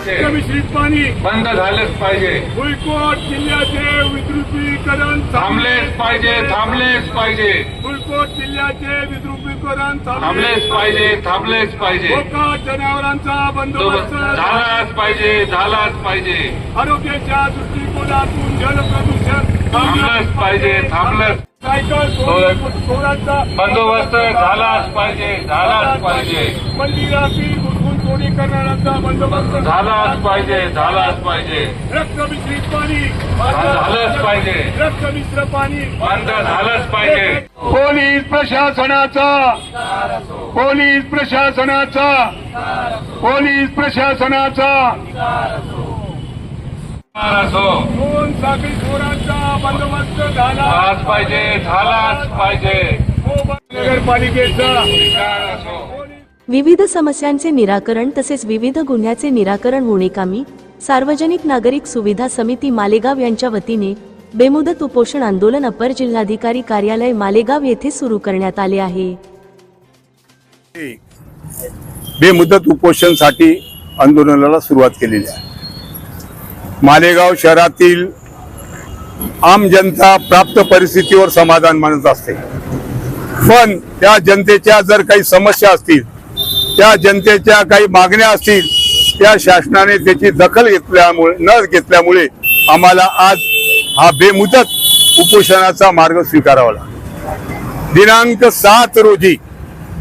मिश्रित पाणी. बंद झालेच पाहिजे. फुलकोट जिल्ह्याचे विद्रुपीकरण थांबलेच पाहिजे थांबलेच पाहिजे. फुलकोट जिल्ह्याचे विद्रुपीकरण थांबलेच पाहिजे थांबलेच पाहिजे. जनावरांचा बंदोबस्त झालाच पाहिजे झालाच पाहिजे. आरोग्याच्या दृष्टिकोनातून जल प्रदूषण थांबलंच पाहिजे थांबलंच. बंदोबस्त झालाच पाहिजे झालाच पाहिजे. मंदिरातील चोरी करणाऱ्यांचा बंदोबस्त झालाच पाहिजे झालाच पाहिजे. रक्त मिश्रित पाणी झालंच पाहिजे. रक्त मिश्र पाणी. बंद झालंच पाहिजे. पोलीस प्रशासनाचा पोलीस प्रशासनाचा पोलीस प्रशासनाचा. दोन साखळी चोरांचा बंदोबस्त झाला? झालाच पाहिजे झालाच पाहिजे. नगरपालिकेचा. विविध समस्यांचे निराकरण तसेच विविध गुन्ह्याचे निराकरण होणे कामी सार्वजनिक नागरिक सुविधा समिती मालेगाव यांच्या वतीने बेमुदत उपोषण आंदोलन अपर जिल्हाधिकारी कार्यालय मालेगाव येथे सुरू करण्यात आले आहे. बेमुदत उपोषणसाठी आंदोलनाला सुरुवात केलेली आहे. मालेगाव शहरातील आम जनता प्राप्त परिस्थितीवर समाधान मानत असते. पण त्या जनतेच्या जर काही समस्या असतील त्या जनतेच्या काही मागण्या असतील त्या शासनाने त्याची दखल घेतल्यामुळे न घेतल्यामुळे आम्हाला आज हा बेमुदत उपोषणाचा मार्ग स्वीकारावा लागला. दिनांक सात रोजी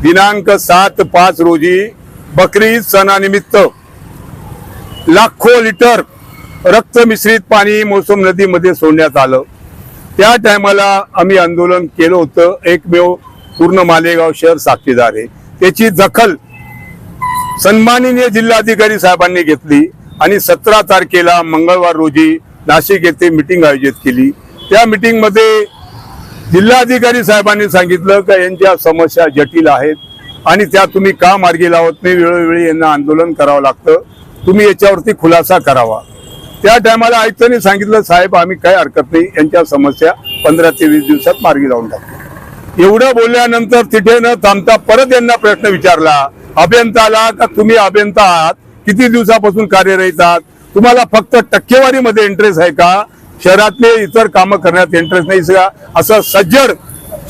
दिनांक सात पाच रोजी बकरी सणानिमित्त लाखो लिटर रक्त मिश्रित पाणी मोसम नदीमध्ये सोडण्यात आलं. त्या टायमाला आम्ही आंदोलन केलं होतं. एकमेव पूर्ण मालेगाव शहर साक्षीदार आहे. त्याची दखल सन्माननीय जिल्हाधिकारी साहेबांनी घेतली आणि सतरा तारखेला मंगळवार रोजी नाशिक येथे मिटिंग आयोजित केली. त्या मिटिंगमध्ये जिल्हाधिकारी साहेबांनी सांगितलं का यांच्या समस्या जटिल आहेत आणि त्या तुम्ही का मार्गी लावत नाही? वेळोवेळी यांना आंदोलन करावं लागतं. तुम्ही याच्यावरती खुलासा करावा. त्या टायमाला आयुक्तांनी सांगितलं साहेब आम्ही काय हरकत नाही. यांच्या समस्या पंधरा ते वीस दिवसात मार्गी लावून टाकतो. एवढं बोलल्यानंतर तिथे न थांबता परत यांना प्रश्न विचारला. अभियंताला का तुम्ही अभियंता आहात? किती दिवसापासून कार्यरत आहात? तुम्हाला फक्त टक्केवारीमध्ये इंटरेस्ट आहे का? शहरातले इतर कामं करण्यात इंटरेस्ट नाही का असं सज्जड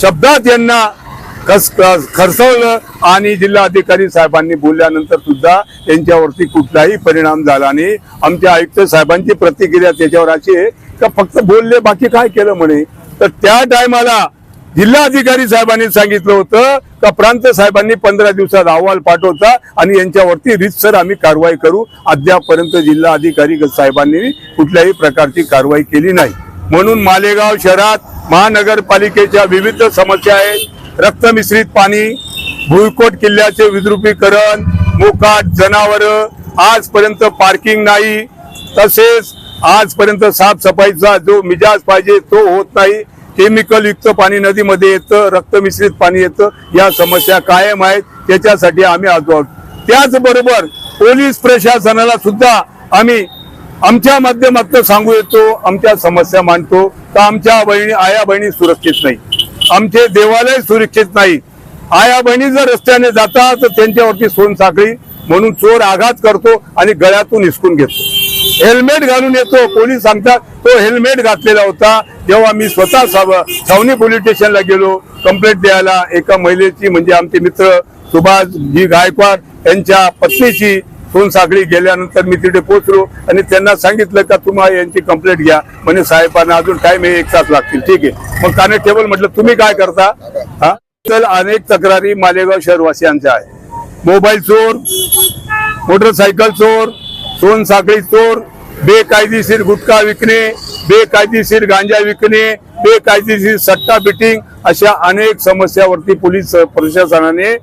शब्दात यांना खस खरसवलं आणि जिल्हाधिकारी साहेबांनी बोलल्यानंतर सुद्धा त्यांच्यावरती कुठलाही परिणाम झाला नाही. आमच्या आयुक्त साहेबांची प्रतिक्रिया त्याच्यावर अशी आहे का फक्त बोलले बाकी काय केलं म्हणे? तर त्या टायमाला जिल्हाधिकारी साहेबांनी सांगितलं होतं का प्रांत साहेबांनी पंधरा दिवसात अहवाल पाठवता आणि यांच्यावरती रितसर आम्ही कारवाई करू. अद्यापर्यंत जिल्हा अधिकारी साहेबांनी कुठल्याही प्रकारची कारवाई केली नाही. म्हणून मालेगाव शहरात महानगरपालिकेच्या विविध समस्या आहेत. रक्त मिश्रित पाणी भुईकोट किल्ल्याचे विद्रुपीकरण मोकाट जनावर आजपर्यंत पार्किंग नाही. तसेच आजपर्यंत साफसफाईचा जो मिजाज पाहिजे तो होत नाही. केमिकल युक्त पाणी नदीमध्ये येतं रक्त मिश्रित पाणी येतं. या समस्या कायम आहेत. त्याच्यासाठी आम्ही आज आहोत. त्याचबरोबर पोलीस प्रशासनाला सुद्धा आम्ही आमच्या माध्यमातून सांगू येतो आमच्या समस्या मांडतो. तर आमच्या बहिणी आया बहिणी सुरक्षित नाही. आमचे देवालय सुरक्षित नाही. आया बहिणी जर रस्त्याने जातात तर त्यांच्यावरती सोनसाखळी म्हणून चोर आघात करतो आणि गळ्यातून हिसकून घेतो. हेल्मेट घालून येतो. पोलीस सांगतात तो हेल्मेट घातलेला होता. जेव्हा मी स्वतः साव- छावणी पोलीस स्टेशनला गेलो. कंप्लेंट द्यायला एका महिलेची म्हणजे आमचे मित्र सुभाष जी गायकवाड यांच्या पत्नीची सोनसाखळी गेल्यानंतर मी तिथे पोहोचलो आणि त्यांना सांगितलं का तुम्हाला यांची कंप्लेंट घ्या. म्हणजे साहेबांना अजून टाइम आहे एक तास लागतील. ठीक आहे. मग कॉन्स्टेबल म्हटलं तुम्ही काय करता? हा? तर अनेक तक्रारी मालेगाव शहरवासियांच्या आहे मोबाईल चोर मोटरसायकल चोर सोन साखळी चोर बेकायदेशीर गुटखा विकणे बेकायदेशीर गांजा विकणे बेकायदेशीर सट्टा बिटिंग अशा अनेक समस्यावरती पोलीस प्रशासनाने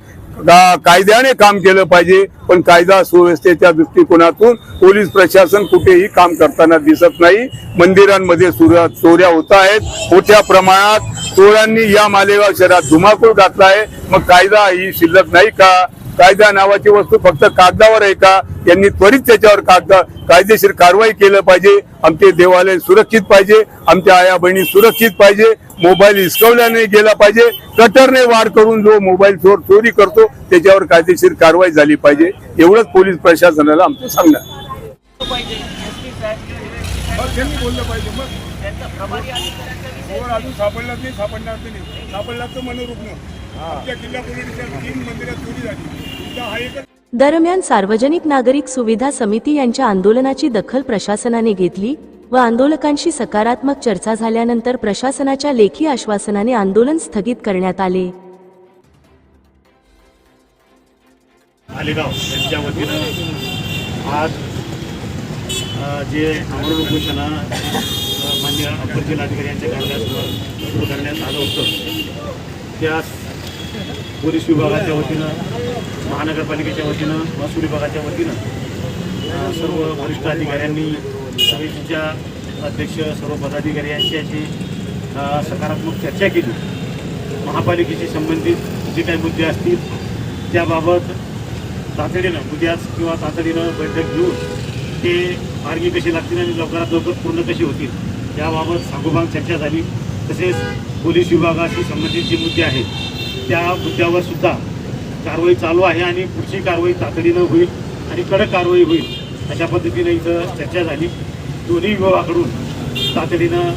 कायद्याने काम केलं पाहिजे. पण कायदा सुव्यवस्थेच्या दृष्टिकोनातून पोलीस प्रशासन कुठेही काम करताना दिसत नाही. मंदिरांमध्ये सुर- चोऱ्या होत आहेत. मोठ्या प्रमाणात चोरांनी या मालेगाव शहरात धुमाकूळ घातला आहे. मग कायदा ही शिल्लक नाही का? कायदा नावाची वस्तू फक्त कागदावर आहे का? यांनी त्वरित त्याच्यावर कागद कायदेशीर कारवाई केलं पाहिजे. आमचे देवालय सुरक्षित पाहिजे. आमच्या आया बहिणी सुरक्षित पाहिजे. मोबाईल हिसकवला नाही गेला पाहिजे. कटरने वार करून जो मोबाईल चोर चोरी करतो त्याच्यावर कायदेशीर कारवाई झाली पाहिजे. एवढंच पोलीस प्रशासनाला आमचं सांगणं आहे. पाहिजे एसपी साहेब किंवा मग त्यांनी बोललं पाहिजे मग. त्यांचा प्रभारी अधिकाऱ्यांचा वर अजून सापडलाच नाही सापडणार नाही. सापडला तर मनोरुग्ण. आमच्या जिल्हा पोलीस स्टेशन तीन मंदिरात चोरी झाली. तुमचा एकच दरम्यान सार्वजनिक नागरिक सुविधा समिती यांच्या आंदोलनाची दखल प्रशासनाने घेतली व आंदोलकांशी सकारात्मक चर्चा झाल्यानंतर प्रशासनाच्या लेखी आश्वासनाने आंदोलन स्थगित करण्यात आले. मालेगाव यांच्या वतीनं आज जे आमरण उपोषण मान्य अप्पर जिल्हाधिकारी यांच्या कार्यालयासमोर सुरू करण्यात आलं होतं त्यास पोलीस विभागाच्या वतीनं महानगरपालिकेच्या वतीनं महसूल विभागाच्या वतीनं सर्व वरिष्ठ अधिकाऱ्यांनी समितीच्या अध्यक्ष सर्व पदाधिकारी यांच्याशी सकारात्मक चर्चा केली. महापालिकेशी संबंधित जे काही मुद्दे असतील त्याबाबत तातडीनं उद्याच किंवा तातडीनं बैठक घेऊन ते मार्गी कशी लागतील आणि लवकरात लवकर पूर्ण कशी होतील याबाबत सांगोपांग चर्चा झाली. तसेच पोलीस विभागाशी संबंधित जे मुद्दे आहेत त्या मुद्द्यावर सुद्धा कारवाई चालू आहे आणि पुढची कारवाई तातडीनं होईल आणि कडक कारवाई होईल अशा पद्धतीनं इथं चर्चा झाली. दोन्ही विभागाकडून तातडीनं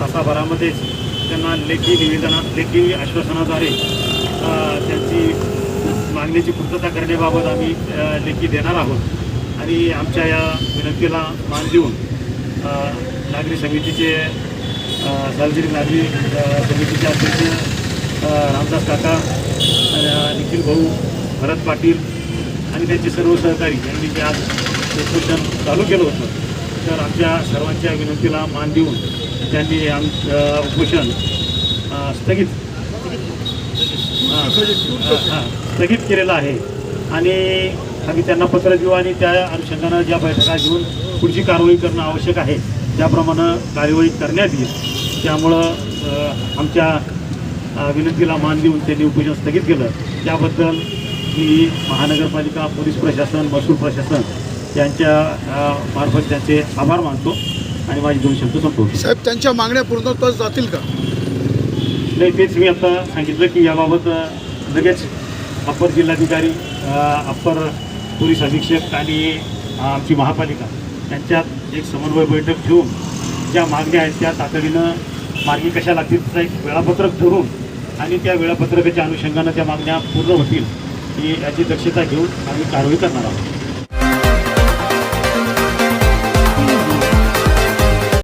तासाभरामध्येच त्यांना लेखी निवेदना लेखी आश्वासनाद्वारे त्यांची मागणीची पूर्तता करण्याबाबत आम्ही लेखी देणार आहोत. आणि आमच्या या विनंतीला मान देऊन नागरी समितीचे सार्वजनिक नागरी समितीचे अध्यक्ष रामदास काका निखिल भाऊ भरत पाटील आणि त्यांचे सर्व सहकारी यांनी जे आज उपोषण चालू केलं होतं. तर आमच्या सर्वांच्या विनंतीला मान देऊन त्यांनी आम उपोषण स्थगित हां, हां, स्थगित केलेलं आहे. आणि आम्ही त्यांना पत्र देऊ आणि त्या अनुषंगानं ज्या बैठका घेऊन पुढची कारवाई करणं आवश्यक आहे त्याप्रमाणे कार्यवाही करण्यात येईल. त्यामुळं आमच्या विनंतीला मान देऊन त्यांनी उपोषण स्थगित केलं. त्याबद्दल मी महानगरपालिका पोलीस प्रशासन महसूल प्रशासन यांच्या मार्फत त्यांचे आभार मानतो आणि माझे दोन शब्द संपवतो. साहेब त्यांच्या मागण्या पूर्णत्वास जातील का? नाही तेच मी आता सांगितलं की याबाबत लगेच अप्पर जिल्हाधिकारी अप्पर पोलीस अधीक्षक आणि आमची महापालिका यांच्यात एक समन्वय बैठक ठेवून ज्या मागण्या आहेत त्या तातडीनं मार्गी कशा लागतील एक वेळापत्रक ठरवून आणि त्या वेळापत्रकाच्या अनुषंगानं त्या मागण्या पूर्ण होतील ही याची दक्षता घेऊन आम्ही कारवाई करणार आहोत.